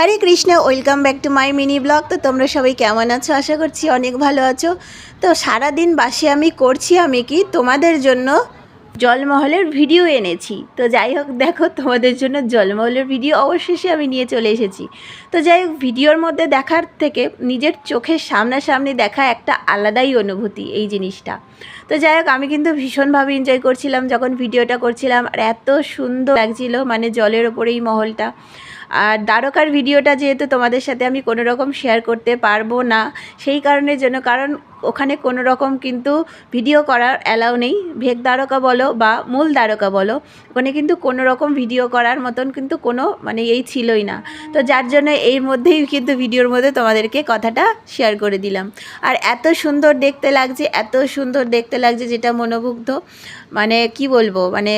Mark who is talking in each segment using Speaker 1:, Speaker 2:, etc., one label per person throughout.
Speaker 1: Hare Krishna, welcome back to my mini blog. তো তোমরা সবাই কেমন আছো? আশা করছি অনেক ভালো আছো। তো সারাদিন বাসে আমি করছি আমি কি? তোমাদের জন্য জলমহলের ভিডিও এনেছি। তো যাই হোক, দেখো তোমাদের জন্য জলমহলের ভিডিও অবশেষে আমি নিয়ে চলে এসেছি। তো যাই হোক, ভিডিওর মধ্যে দেখার থেকে নিজের চোখের সামনাসামনি দেখা একটা আলাদাই অনুভূতি এই জিনিসটা। তো যাই হোক, আমি কিন্তু ভীষণভাবে এনজয় করছিলাম যখন ভিডিওটা করছিলাম। আর এত সুন্দর লাগছিল মানে জলের ওপরে এই মহলটা। আর দ্বারকার ভিডিওটা যেহেতু তোমাদের সাথে আমি কোনো রকম শেয়ার করতে পারব না, সেই কারণের জন্য, কারণ ওখানে কোনো রকম কিন্তু ভিডিও করার অ্যালাউ নেই। ভেগ দ্বারকা বলো বা মূল দ্বারকা বলো, ওখানে কিন্তু কোনো রকম ভিডিও করার মতন কিন্তু কোনো মানে এই ছিলই না। তো যার জন্য এই মধ্যেই কিন্তু ভিডিওর মধ্যে তোমাদেরকে কথাটা শেয়ার করে দিলাম। আর এত সুন্দর দেখতে লাগছে, এত সুন্দর দেখতে লাগছে যেটা মনোমুগ্ধ মানে কি বলব মানে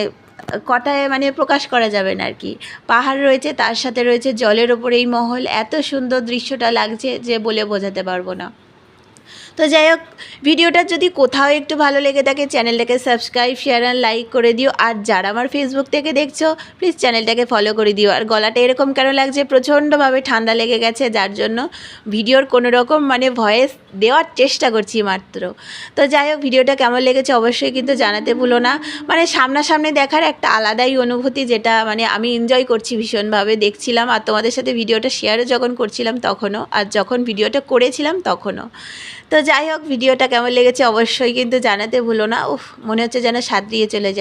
Speaker 1: কটায় মানে প্রকাশ করা যাবে না আর কি। পাহাড় রয়েছে, তার সাথে রয়েছে জলের ওপরে এই মহল। এত সুন্দর দৃশ্যটা লাগছে যে বলে বোঝাতে পারব না। তো যাই হোক, ভিডিওটা যদি কোথাও একটু ভালো লেগে থাকে, চ্যানেলটাকে সাবস্ক্রাইব শেয়ার অ্যান্ড লাইক করে দিও। আর যারা আমার ফেসবুক থেকে দেখছ প্লিজ চ্যানেলটাকে ফলো করে দিও। আর গলাটা এরকম কেন লাগছে? প্রচণ্ডভাবে ঠান্ডা লেগে গেছে, যার জন্য ভিডিওর কোনো রকম মানে ভয়েস দেওয়ার চেষ্টা করছি মাত্র। তো যাই হোক, ভিডিওটা কেমন লেগেছে অবশ্যই কিন্তু জানাতে ভুলো না। মানে সামনাসামনি দেখার একটা আলাদাই অনুভূতি, যেটা মানে আমি এনজয় করছি ভীষণভাবে। দেখছিলাম আর তোমাদের সাথে ভিডিওটা শেয়ারও যখন করছিলাম তখনও, আর যখন ভিডিওটা করেছিলাম তখনও। তো যাই হোক, ভিডিওটা কেমন লেগেছে অবশ্যই কিন্তু জানাতে ভুলো না। উফ, মনে হচ্ছে যেন সাত দিয়ে চলে যায়